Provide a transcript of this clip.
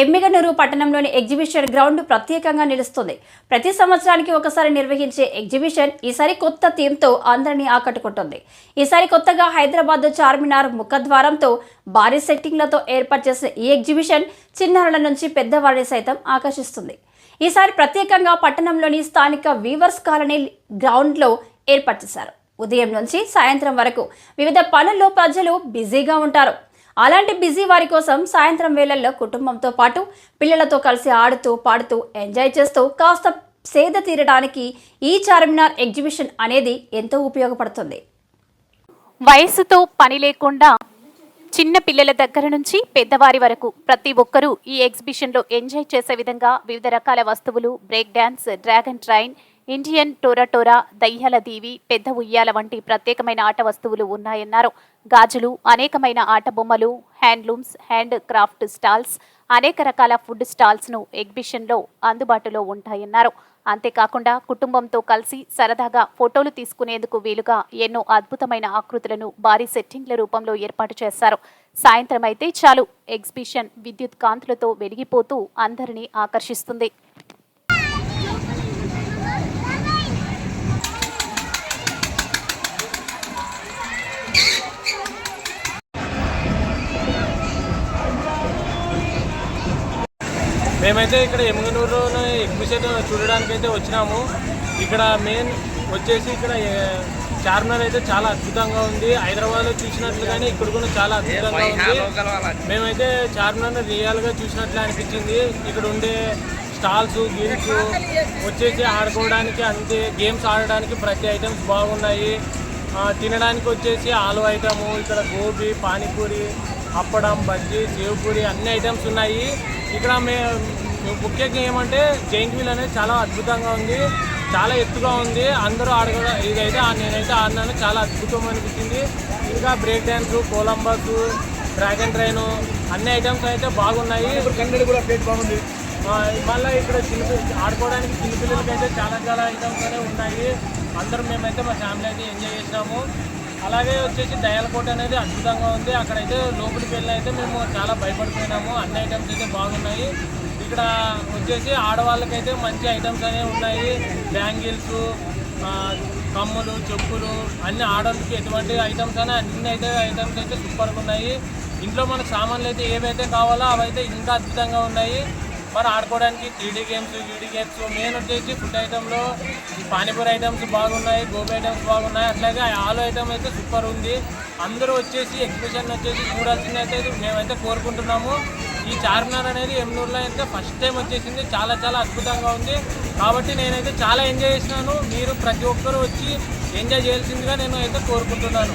ఎమ్మిగనూరు పట్టణంలోని exhibition ground ప్రత్యేకంగా నిలుస్తుంది. ప్రతి సంవత్సరానికి ఒకసారి నిర్వహించే ఎగ్జిబిషన్ ఈసారి కొత్త థీమ్తో అందరినీ ఆకట్టుకుంటుంది. ఈసారి కొత్తగా హైదరాబాద్ చార్మినార్ ముఖద్వారంతో భారీ సెట్టింగ్లతో ఏర్పాటు చేసిన ఈ ఎగ్జిబిషన్ చిన్నారుల నుంచి పెద్దవారిని సైతం ఆకర్షిస్తుంది. ఈసారి ప్రత్యేకంగా పట్టణంలోని స్థానిక వీవర్స్ కాలనీ గ్రౌండ్లో ఏర్పాటు చేశారు. ఉదయం నుంచి సాయంత్రం వరకు వివిధ పనుల్లో ప్రజలు బిజీగా ఉంటారు. అలాంటి బిజీ వారి కోసం సాయంత్రం వేళల్లో కుటుంబంతో పాటు పిల్లలతో కలిసి ఆడుతూ పాడుతూ ఎంజాయ్ చేస్తూ కాస్త సేద తీరడానికి ఈ చార్మినార్ ఎగ్జిబిషన్ అనేది ఎంతో ఉపయోగపడుతుంది. వయసుతో పని లేకుండా చిన్న పిల్లల దగ్గర నుంచి పెద్దవారి వరకు ప్రతి ఒక్కరూ ఈ ఎగ్జిబిషన్లో ఎంజాయ్ చేసే విధంగా వివిధ రకాల వస్తువులు break dance dragon train Indian టోరాటోరా దయ్యాల దీవి పెద్ద ఉయ్యాల వంటి ప్రత్యేకమైన ఆట వస్తువులు ఉన్నాయన్నారు. గాజులు అనేకమైన ఆట బొమ్మలు హ్యాండ్లూమ్స్ హ్యాండ్ క్రాఫ్ట్ స్టాల్స్ అనేక రకాల ఫుడ్ స్టాల్స్ను ఎగ్జిబిషన్లో అందుబాటులో ఉంటాయన్నారు. అంతేకాకుండా కుటుంబంతో కలిసి సరదాగా ఫోటోలు తీసుకునేందుకు వీలుగా ఎన్నో అద్భుతమైన ఆకృతులను భారీ సెట్టింగ్ల రూపంలో ఏర్పాటు చేశారు. సాయంత్రం అయితే చాలు ఎగ్జిబిషన్ విద్యుత్ కాంతులతో వెలిగిపోతూ అందరినీ ఆకర్షిస్తుంది. మేమైతే ఇక్కడ ఎమ్గనూరులో ఎగ్జిబిషన్ చూడడానికి అయితే వచ్చినాము. ఇక్కడ మెయిన్ వచ్చేసి ఇక్కడ చార్మినార్ అయితే చాలా అద్భుతంగా ఉంది. హైదరాబాద్లో చూసినట్లుగానే ఇక్కడ కూడా చాలా అద్భుతంగా ఉంది. మేమైతే చార్మినార్ రియల్గా చూసినట్లే అనిపించింది. ఇక్కడ ఉండే స్టాల్స్ గేమ్స్ వచ్చేసి ఆడుకోవడానికి అంతే గేమ్స్ ఆడడానికి ప్రతి ఐటమ్స్ బాగున్నాయి. తినడానికి వచ్చేసి ఆలు ఐటము ఇక్కడ గోబీ పానీపూరి అప్పడం బజ్జీ సేవ్పూరి అన్ని ఐటమ్స్ ఉన్నాయి. ఇక్కడ మే ముఖ్యంగా ఏమంటే జైంట్ వీల్ అనేది చాలా అద్భుతంగా ఉంది. చాలా ఎత్తుగా ఉంది. అందరూ ఆడగ ఇదైతే నేనైతే ఆడినాను. చాలా అద్భుతం అనిపించింది. ఇంకా break dance Columbus dragon train అన్ని ఐటమ్స్ అయితే బాగున్నాయి. కన్నడ కూడా ప్లేట్ బాగుంది. మళ్ళీ ఇక్కడ చిన్న ఆడుకోవడానికి చిన్న పిల్లలకి అయితే చాలా చాలా ఐటమ్స్ అనేవి ఉన్నాయి. అందరం మేమైతే మా ఫ్యామిలీ అయితే ఎంజాయ్ చేసినాము అలాగే వచ్చేసి దయాలకోట అనేది అద్భుతంగా ఉంది. అక్కడైతే లోపలికి వెళ్ళి అయితే మేము చాలా భయపడిపోయినాము. అన్ని ఐటమ్స్ అయితే బాగున్నాయి. ఇక్కడ వచ్చేసి ఆడవాళ్ళకైతే మంచి ఐటమ్స్ అనేవి ఉన్నాయి. బ్యాంగిల్స్ కమ్ములు చెప్పులు అన్ని ఆడవాళ్ళకి ఎటువంటి ఐటమ్స్ అని అన్ని అయితే ఐటమ్స్ అయితే సూపర్గా ఉన్నాయి. ఇంట్లో మనకు సామాన్లు అయితే ఏవైతే కావాలో అవైతే ఇంకా అద్భుతంగా ఉన్నాయి. మరి ఆడుకోవడానికి త్రీడీ గేమ్స్ వీడీ గేమ్స్ మెయిన్ వచ్చేసి ఫుడ్ ఐటెంలో పానీపూరి ఐటమ్స్ బాగున్నాయి గోబీ ఐటమ్స్ బాగున్నాయి. అట్లాగే ఆలు ఐటమ్ అయితే సూపర్ ఉంది. అందరూ వచ్చేసి ఎగ్జిబిషన్ వచ్చేసి చూడాల్సింది అయితే మేమైతే కోరుకుంటున్నాము. ఈ చార్మినార్ అనేది ఎమ్నూరులో అయితే ఫస్ట్ టైం వచ్చేసింది. చాలా చాలా అద్భుతంగా ఉంది. కాబట్టి నేనైతే చాలా ఎంజాయ్ చేసినాను. మీరు ప్రతి ఒక్కరూ వచ్చి ఎంజాయ్ చేయాల్సిందిగా నేను అయితే కోరుకుంటున్నాను.